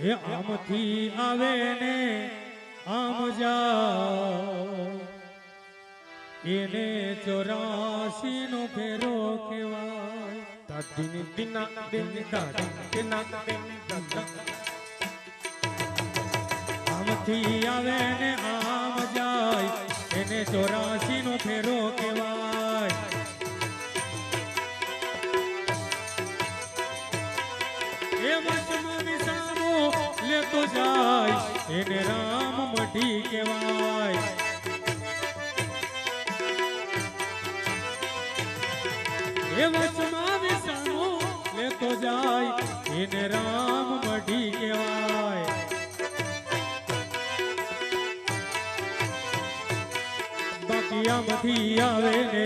એ આમથી આવે ને આમ એને ચોરાશી નો ફેરો કેવાય દાદીની દિના દિની દાદી દિના દિની દાદા આમથી આવે ને આમ જાય. એને ચોરાશી નો ફેરો કહેવાય. એને રામ મઢી કહેવાય એ વચમાં વિસામો લેતો જાય એને રામ મઢી કહેવાય બાકી આમથી આવે ને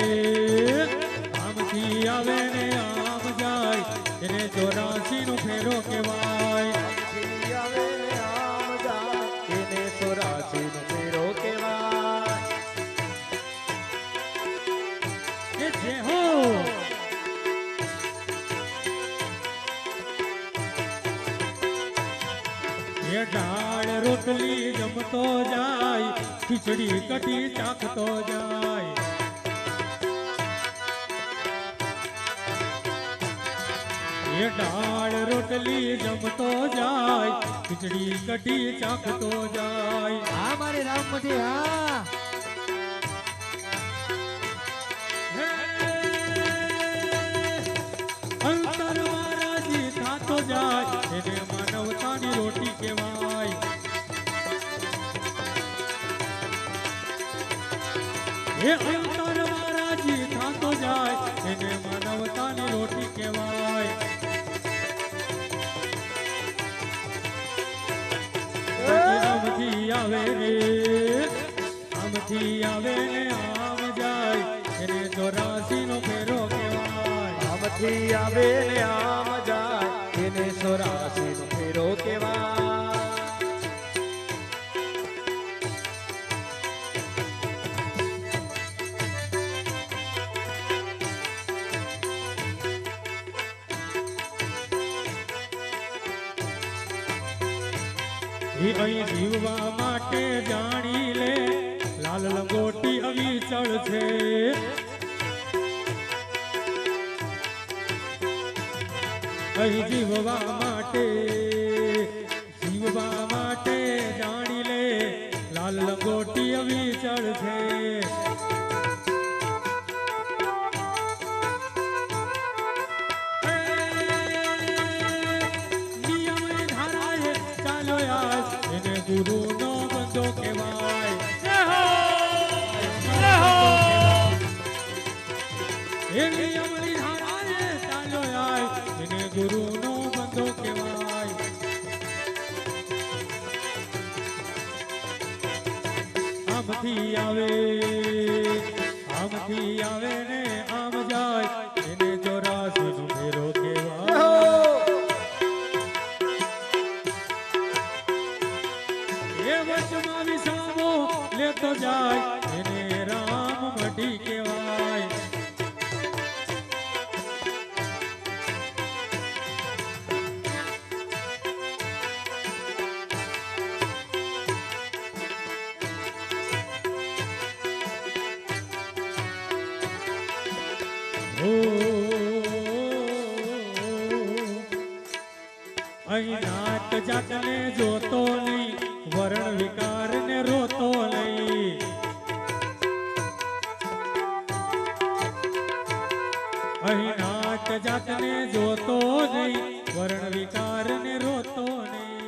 આમથી આવે ને આમ જાય એને ચોરાસી નો ફેરો કહેવાય એ ડાળ રોટલી જમતો જાય ખીચડી કઢી ચાખતો જાય. એ ડાળ રોટલી જમતો જાય ખીચડી કઢી ચાખતો જાય. હા મારી રામ મઢી હા. અંતર મહારાજી થાતો જાય એને માનવતાની રોટી કહેવાય. એ અંતર મહારાજી થાતો જાય, એને માનવતાની રોટી કહેવાય. આમથી આવે રે આમથી આવે ને, આમ જાય. એને ચોરાસી નો ફેરો કહેવાય. આમથી આવે ને આમ એ જીવવા માટે જાણી લે. લાલ લંગોટી અવિચળ છે. અહીં જીવવા માટે જીવવા માટે જાણી લે. લાલ લંગોટી અવિચળ છે. ગુરુનો બંધો કહેવાય એ નિયમની ધારાએ ચાલ્યો આજ એને ગુરુનો બંધો કહેવાય આમથી આવે આમથી આવે લેતો જાય એને રામ મઢી કહેવાય. અહીં નાત જાતને જોતો અહીં નાત જાતને જોતો નહીં વર્ણ વિકારને રોતો નહીં.